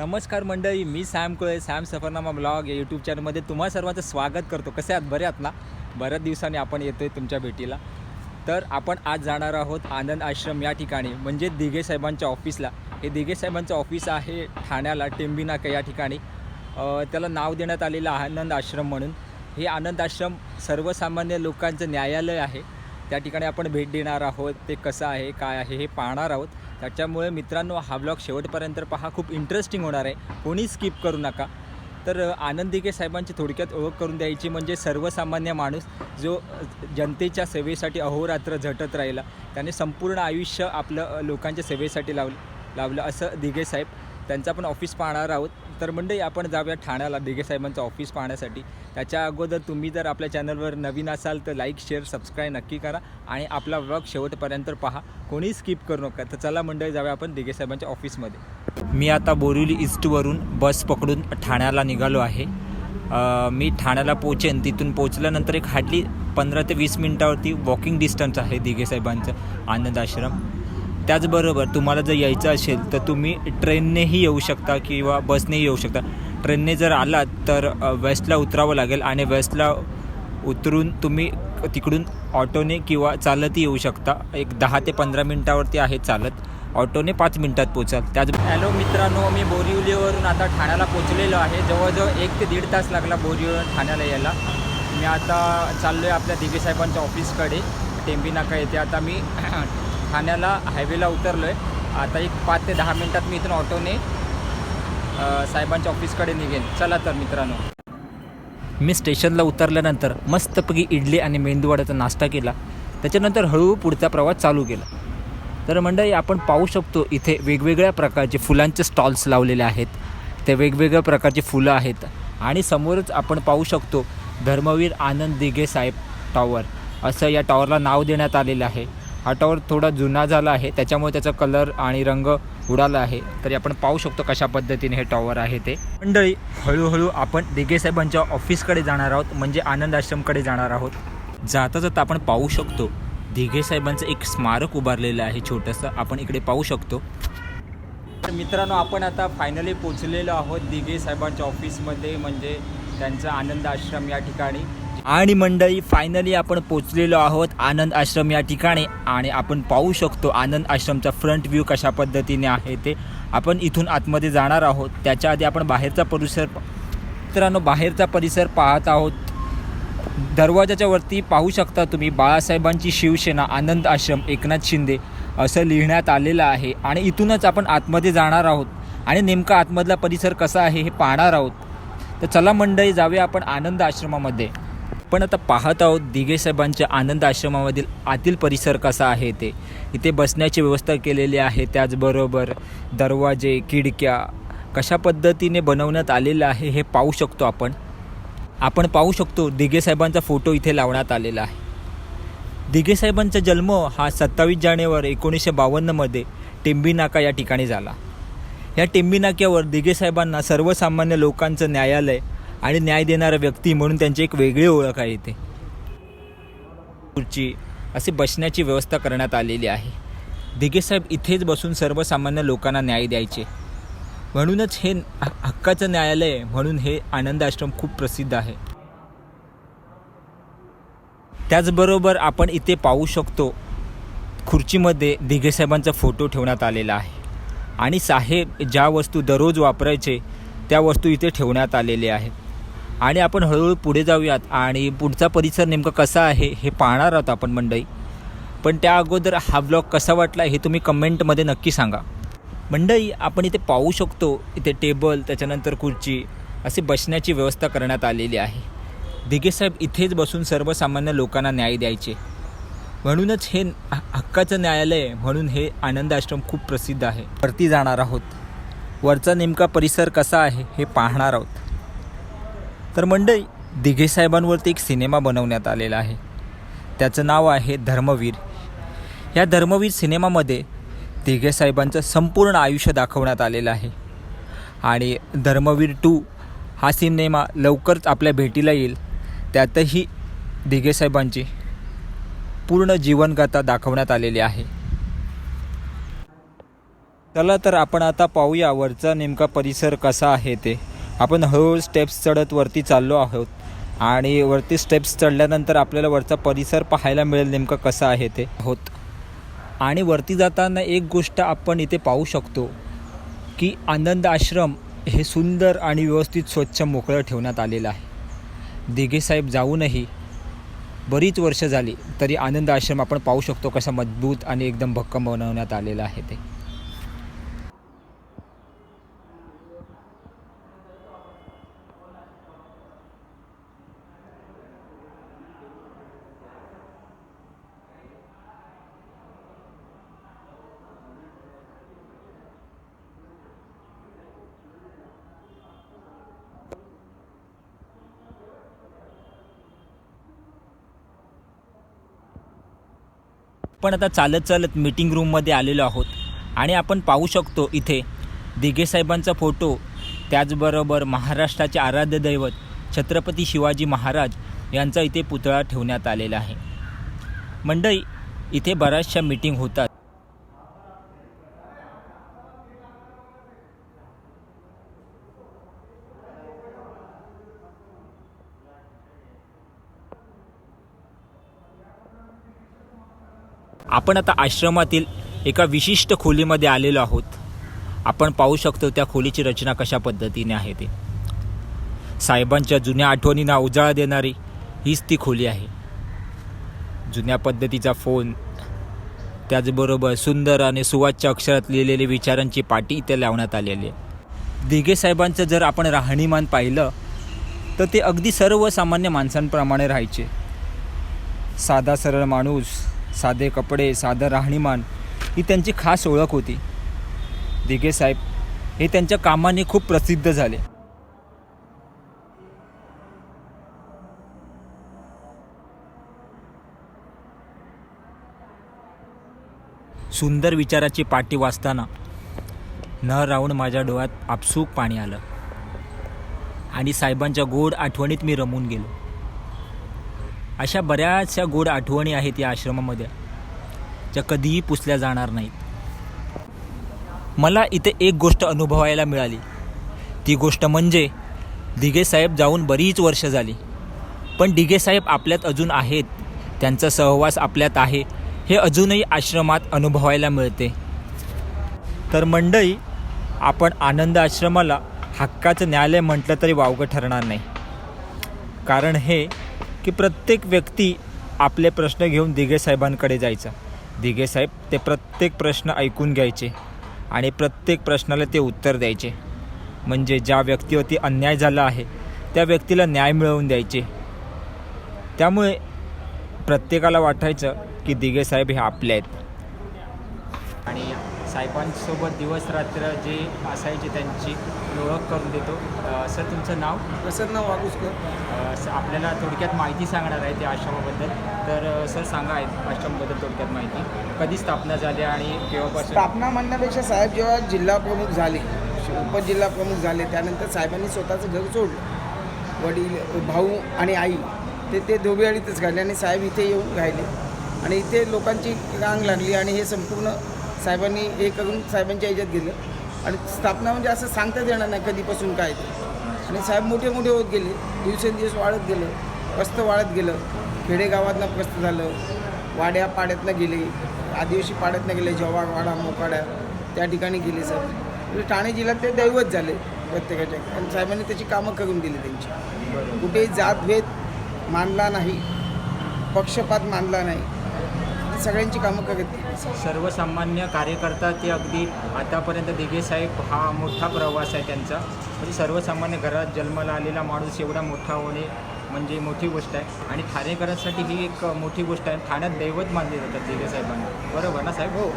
नमस्कार मंडळी मी Sam Kule Sam Safarnama blog या यूट्यूब चॅनलमध्ये तुम्हा सर्वांचं स्वागत करतो. कसे आहात? बरे आहात ना? बऱ्याच दिवसांनी आपण येतो आहे तुमच्या भेटीला. तर आपण आज जाणार आहोत आनंद आश्रम या ठिकाणी म्हणजे दिघे साहेबांच्या ऑफिसला हे दिघे साहेबांचं ऑफिस आहे ठाण्याला टेंबी नाका या ठिकाणी. त्याला नाव देण्यात आलेलं आहे आनंद आश्रम म्हणून. हे आनंद आश्रम सर्वसामान्य लोकांचं न्यायालय आहे. त्या ठिकाणी आपण भेट देणार आहोत ते कसं आहे काय आहे हे पाहणार आहोत. त्याच्यामुळे मित्रांनो हा ब्लॉग शेवटपर्यंत पहा. खूप इंटरेस्टिंग होणार आहे. कोणी स्किप करू नका. तर आनंदिके आनंद दिघे साहेबांची थोडक्यात ओळख करून द्यायची म्हणजे सर्वसामान्य माणूस जो जनतेच्या सेवेसाठी अहोरात्र झटत राहिला. त्याने संपूर्ण आयुष्य आपलं लोकांच्या सेवेसाठी लावलं लावलं असं दिघे साहेब. त्यांचा पण ऑफिस पाहणार आहोत. तर मंडळी आपण जाऊया ठाण्याला दिघे साहेबांचं ऑफिस पाहण्यासाठी. त्याच्या अगोदर तुम्ही जर आपल्या चॅनलवर नवीन असाल तर लाईक शेअर सबस्क्राईब नक्की करा आणि आपला व्लॉग शेवटपर्यंत पहा. कोणी स्किप करू नका. तर चला मंडळी जाऊया आपण दिघे साहेबांच्या ऑफिसमध्ये मी आता बोरिवली ईस्टवरून बस पकडून ठाण्याला निघालो आहे. मी ठाण्याला पोचेन. तिथून पोचल्यानंतर एक हार्डली पंधरा ते वीस मिनटावरती वॉकिंग डिस्टन्स आहे दिघे साहेबांचं आनंद आश्रम. त्याचबरोबर तुम्हाला जर यायचं असेल तर तुम्ही ट्रेननेही येऊ शकता किंवा बसनेही येऊ शकता. ट्रेनने जर आलात तर वेस्टला उतरावं लागेल आणि वेस्टला उतरून तुम्ही तिकडून ऑटोने किंवा चालतही येऊ शकता. एक दहा ते पंधरा मिनटावरती आहे चालत. ऑटोने पाच मिनटात पोचाल त्याच हॅलो मित्रांनो मी बोरिवलीवरून आता ठाण्याला पोचलेलो आहे. जवळजवळ एक ते दीड तास लागला बोरिवलीवरून ठाण्याला यायला. मी आता चाललो आहे आपल्या दिघे साहेबांच्या ऑफिसकडे टेंबी नाका येथे. आता मी ठाण्याला हायवेला उतरलो आहे आता एक पाच ते दहा मिनटात मी इथून ऑटोने साहेबांच्या ऑफिसकडे निघेन. चला तर मित्रांनो. मी स्टेशनला उतरल्यानंतर मस्तपैकी इडली आणि मेंदूवड्याचा नाश्ता केला. त्याच्यानंतर हळूहळू पुढचा प्रवास चालू केला. तर मंडळी आपण पाहू शकतो इथे वेगवेगळ्या प्रकारचे फुलांचे स्टॉल्स लावलेले आहेत. ते वेगवेगळ्या प्रकारचे फुलं आहेत. आणि समोरच आपण पाहू शकतो धर्मवीर आनंद दिघे साहेब टॉवर असं या टॉवरला नाव देण्यात आलेलं आहे. हा टॉवर थोडा जुना झाला आहे त्याच्यामुळे त्याचा कलर आणि रंग उडाला आहे. तरी आपण पाहू शकतो कशा पद्धतीने हे टॉवर आहे ते. मंडळी हळूहळू आपण दिघे साहेबांच्या ऑफिसकडे जाणार आहोत म्हणजे आनंद आश्रमकडे जाणार आहोत. जाता जाता आपण पाहू शकतो दिघे साहेबांचं एक स्मारक उभारलेलं आहे छोटंसं आपण इकडे पाहू शकतो. तर मित्रांनो आपण आता फायनली पोचलेलो आहोत दिघे साहेबांच्या ऑफिसमध्ये म्हणजे त्यांचा आनंद आश्रम या ठिकाणी. आणि मंडळी फायनली आपण पोचलेलो आहोत आनंद आश्रम या ठिकाणी आणि आपण पाहू शकतो आनंद आश्रमचा फ्रंट व्ह्यू कशा पद्धतीने आहे ते. आपण इथून आतमध्ये जाणार आहोत. त्याच्या आधी आपण बाहेरचा परिसर मित्रांनो बाहेरचा परिसर पाहत आहोत. दरवाजाच्या वरती पाहू शकता तुम्ही बाळासाहेबांची शिवसेना आनंद आश्रम एकनाथ शिंदे असं लिहिण्यात आलेलं आहे. आणि इथूनच आपण आतमध्ये जाणार आहोत. आणि नेमका आतमधला परिसर कसा आहे हे पाहणार आहोत. तर चला मंडळी जाऊया आपण आनंद आश्रमामध्ये. आपण आता पाहत आहोत दिघे साहेबांच्या आनंद आश्रमामधील आतील परिसर कसा आहे ते. इथे बसण्याची व्यवस्था केलेली आहे त्याचबरोबर दरवाजे खिडक्या कशा पद्धतीने बनवण्यात आलेलं आहे हे पाहू शकतो आपण. आपण पाहू शकतो दिघे साहेबांचा फोटो इथे लावण्यात आलेला आहे. दिघे साहेबांचा जन्म हा सत्तावीस जानेवारी एकोणीसशे बावन्नमध्ये टेंबी नाका या ठिकाणी झाला. या टेंबी नाक्यावर दिघे साहेबांना सर्वसामान्य लोकांचं न्यायालय आणि न्याय देणारा व्यक्ती म्हणून त्यांची एक वेगळी ओळख आहे इथे. खुर्ची असे बसण्याची व्यवस्था करण्यात आलेली आहे. दिघेसाहेब इथेच बसून सर्वसामान्य लोकांना न्याय द्यायचे. म्हणूनच हे हक्काचं न्यायालय म्हणून हे आनंद आश्रम खूप प्रसिद्ध आहे. त्याचबरोबर आपण इथे पाहू शकतो खुर्चीमध्ये दिघेसाहेबांचा फोटो ठेवण्यात आलेला आहे. आणि साहेब ज्या वस्तू दररोज वापरायचे त्या वस्तू इथे ठेवण्यात आलेल्या आहेत. आणि आपण हळूहळू पुढे जाऊयात. आणि पुढचा परिसर नेमका कसा आहे हे पाहणार आहोत आपण मंडई पण त्या अगोदर हा ब्लॉग कसा वाटला हे तुम्ही कमेंटमध्ये नक्की सांगा. मंडई आपण इथे पाहू शकतो इथे टेबल त्याच्यानंतर खुर्ची असे बसण्याची व्यवस्था करण्यात आलेली आहे. दिघेसाहेब इथेच बसून सर्वसामान्य लोकांना न्याय द्यायचे. म्हणूनच हे हक्काचं न्यायालय म्हणून हे आनंद आश्रम खूप प्रसिद्ध आहे. वरती जाणार आहोत. वरचा नेमका परिसर कसा आहे हे पाहणार आहोत. तर मंडळी दिघे साहेबांवरती एक सिनेमा बनवण्यात आलेला आहे. त्याचं नाव आहे धर्मवीर. या धर्मवीर सिनेमामध्ये दिघे साहेबांचं संपूर्ण आयुष्य दाखवण्यात आलेलं आहे. आणि धर्मवीर टू हा सिनेमा लवकरच आपल्या भेटीला येईल. त्यातही दिघे साहेबांची पूर्ण जीवनगाथा दाखवण्यात आलेली आहे. चला तर आपण आता पाहूया वरचा नेमका परिसर कसा आहे ते. आपण हळूहळू स्टेप्स चढत वरती चाललो आहोत. आणि वरती स्टेप्स चढल्यानंतर आपल्याला वरचा परिसर पाहायला मिळेल नेमकं कसं आहे ते. होत आणि वरती जाताना एक गोष्ट आपण इथे पाहू शकतो की आनंद आश्रम हे सुंदर आणि व्यवस्थित स्वच्छ मोकळं ठेवण्यात आलेलं आहे. दिघेसाहेब जाऊनही बरीच वर्ष झाली तरी आनंद आश्रम आपण पाहू शकतो कसा मजबूत आणि एकदम भक्कम बनवण्यात आलेला आहे ते. आपण आता चालत चालत मीटिंग रूममध्ये आलेलो आहोत. आणि आपण पाहू शकतो इथे दिघे साहेबांचा फोटो त्याचबरोबर महाराष्ट्राचे आराध्य दैवत छत्रपती शिवाजी महाराज यांचा इथे पुतळा ठेवण्यात आलेला आहे. मंडई इथे बऱ्याचशा मीटिंग होतात. आपण आता आश्रमातील एका विशिष्ट खोलीमध्ये आलेलो आहोत. आपण पाहू शकतो त्या खोलीची रचना कशा पद्धतीने आहे ते. साहेबांच्या जुन्या आठवणींना उजाळा देणारी हीच ती खोली आहे. जुन्या पद्धतीचा फोन त्याचबरोबर सुंदर आणि सुवाच्य अक्षरात लिहिलेले विचारांची पाटी इथे लावण्यात आलेली आहे. दिघे साहेबांचं जर आपण राहणीमान पाहिलं तर ते अगदी सर्वसामान्य माणसांप्रमाणे राहायचे. साधा सरळ माणूस साधे कपडे साधं राहणीमान ही त्यांची खास ओळख होती. दिघे साहेब हे त्यांच्या कामाने खूप प्रसिद्ध झाले. सुंदर विचाराची पाटी वाचताना न राहून माझ्या डोळ्यात आपसूक पाणी आलं. आणि साहेबांच्या गोड आठवणीत मी रमून गेलो. अशा बऱ्याचशा गोड आठवणी आहेत या आश्रमामध्ये ज्या कधीही पुसल्या जाणार नाहीत. मला इथे एक गोष्ट अनुभवायला मिळाली. ती गोष्ट म्हणजे दिघे साहेब जाऊन बरीच वर्ष झाली. पण दिघेसाहेब आपल्यात अजून आहेत. त्यांचा सहवास आपल्यात आहे. हे अजूनही आश्रमात अनुभवायला मिळते. तर मंडळी आपण आनंद आश्रमाला हक्काचं न्यायालय म्हटलं तरी वावगं ठरणार नाही. कारण हे की प्रत्येक व्यक्ती आपले प्रश्न घेऊन दिघे साहेबांकडे जायचा. दिघे साहेब ते प्रत्येक प्रश्न ऐकून घ्यायचे आणि प्रत्येक प्रश्नाला ते उत्तर द्यायचे. म्हणजे ज्या व्यक्तीवरती अन्याय झाला आहे त्या व्यक्तीला न्याय मिळवून द्यायचे. त्यामुळे प्रत्येकाला वाटायचं की दिघे साहेब हे आपले आहेत. साहेबांसोबत दिवस रात्र जे असायचे त्यांची ओळख करून देतो. सर तुमचं नाव? प्रसन्न वागुसकर आपल्याला थोडक्यात माहिती सांगणार आहे त्या आश्रमाबद्दल तर सर सांगा आहे आश्रमाबद्दल थोडक्यात माहिती. कधी स्थापना झाली आणि केव्हापासून? स्थापना म्हणण्यापेक्षा साहेब जेव्हा जिल्हा प्रमुख झाले उपजिल्हा प्रमुख झाले त्यानंतर साहेबांनी स्वतःचं घर सोडलं. वडील भाऊ आणि आई ते ते दोघे अडीतच घालले आणि साहेब इथे येऊन राहिले. आणि इथे लोकांची रांग लागली आणि हे संपूर्ण साहेबांनी हे करून साहेबांच्या ह्याच्यात गेलं. आणि स्थापना म्हणजे असं सांगताच येणार नाही कधीपासून काय ते. आणि साहेब मोठे मोठे होत गेले. दिवसेंदिवस वाढत गेलं. प्रस्त वाढत गेलं. खेडेगावातनं प्रस्त झालं. वाड्या पाड्यातनं गेले. आदिवासी पाड्यातनं गेले. जव्हार वाडा मोकाड्या त्या ठिकाणी गेले सर. म्हणजे ठाणे जिल्ह्यात ते दैवत झाले प्रत्येकाच्या. आणि साहेबांनी त्याची कामं करून दिली त्यांची. कुठेही जातभेद मानला नाही. पक्षपात मानला नाही. सगळ्यांची कामं करत. सर्वसामान्य कार्यकर्ता ते अगदी आतापर्यंत दिघे साहेब हा मोठा प्रवास आहे त्यांचा. म्हणजे सर्वसामान्य घरात जन्माला आलेला माणूस एवढा मोठा होणे म्हणजे मोठी गोष्ट आहे. आणि ठाणेकरांसाठी ही एक मोठी गोष्ट आहे. ठाण्यात दैवत मानले जातात दिघे साहेबांना. बरोबर ना साहेब? हो.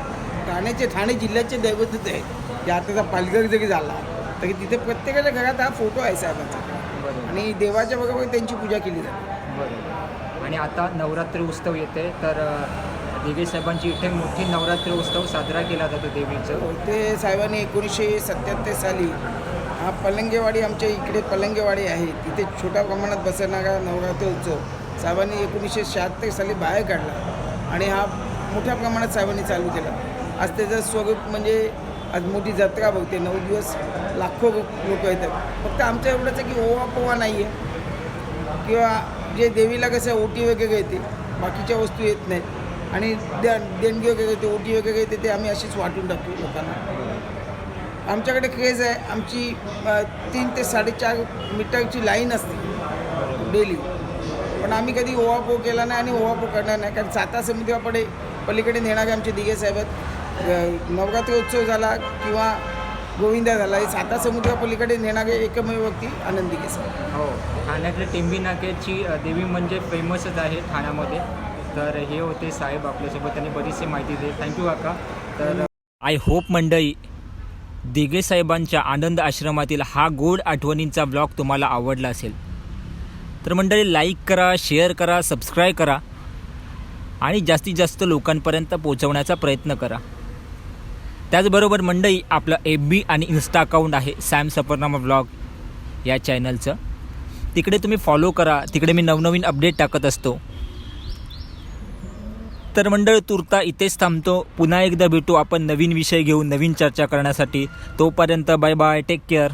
ठाण्याचे ठाणे जिल्ह्याचे दैवतच आहे की आताचा पालघर जरी झाला तरी तिथे प्रत्येकाच्या घरात हा फोटो आहे साहेबांचा. आणि देवाच्या बरोबर त्यांची पूजा केली जाते. बरोबर आणि आता नवरात्री उत्सव येते. तर देवी साहेबांची इथे मोठी नवरात्री उत्सव साजरा केला जातो देवीचं. हो, ते साहेबांनी एकोणीसशे सत्याहत्तर साली हा पलंगेवाडी आमच्या इकडे पलंगेवाडी आहे. तिथे छोट्या प्रमाणात बसणारा नवरात्र उत्सव साहेबांनी एकोणीसशे शहात्तर साली बाहेर काढला आणि हा मोठ्या प्रमाणात साहेबांनी चालू केला. आज त्याचं स्वरूप म्हणजे आज मोठी जत्रा बघते नऊ दिवस लाखो लोक येतात. फक्त आमच्या एवढंच आहे की ओवा पोवा नाही आहे किंवा जे देवीला कसं ओटी वगैरे येते बाकीच्या वस्तू येत नाहीत. आणि दे देणगी वगैरे येते ओटी वगैरे येते ते आम्ही अशीच वाटून टाकतो लोकांना. आमच्याकडे क्रेज आहे आमची तीन ते साडेचार मीटरची लाईन असते डेली पण आम्ही कधी ओवापो केला नाही आणि ओवापो करणार नाही कारण साता समुद्रापडे पलीकडे नेणारे आमचे दिगे साहेब आहेत. नवरात्री उत्सव झाला किंवा गोविंदा झाला हे साता समुद्रापलीकडे नेणारे एकमेव व्यक्ती आनंद दिगे हो ठाण्यातल्या टेंबी नाक्याची देवी म्हणजे फेमसच आहे ठाण्यामध्ये. तर हे होते साहेब आपल्यासोबत. त्यांनी बरीचशी माहिती दिली. थँक्यू काका. तर आय होप मंडई दिगे साहेबांच्या आनंद आश्रमातील हा गोड आठवणींचा ब्लॉग तुम्हाला आवडला असेल. तर मंडळी लाईक करा शेअर करा सबस्क्राईब करा आणि जास्तीत जास्त लोकांपर्यंत पोहोचवण्याचा प्रयत्न करा. त्याचबरोबर मंडळी आपलं एफ बी आणि इन्स्टा अकाउंट आहे सॅम सफरनामा ब्लॉग या चॅनलचं तिकडे तुम्ही फॉलो करा. तिकडे मी नवनवीन अपडेट टाकत असतो. तर मंडळ तुर्ता इथेच थांबतो. पुन्हा एकदा भेटू आपण नवीन विषय घेऊन नवीन चर्चा करण्यासाठी. तोपर्यंत बाय बाय टेक केअर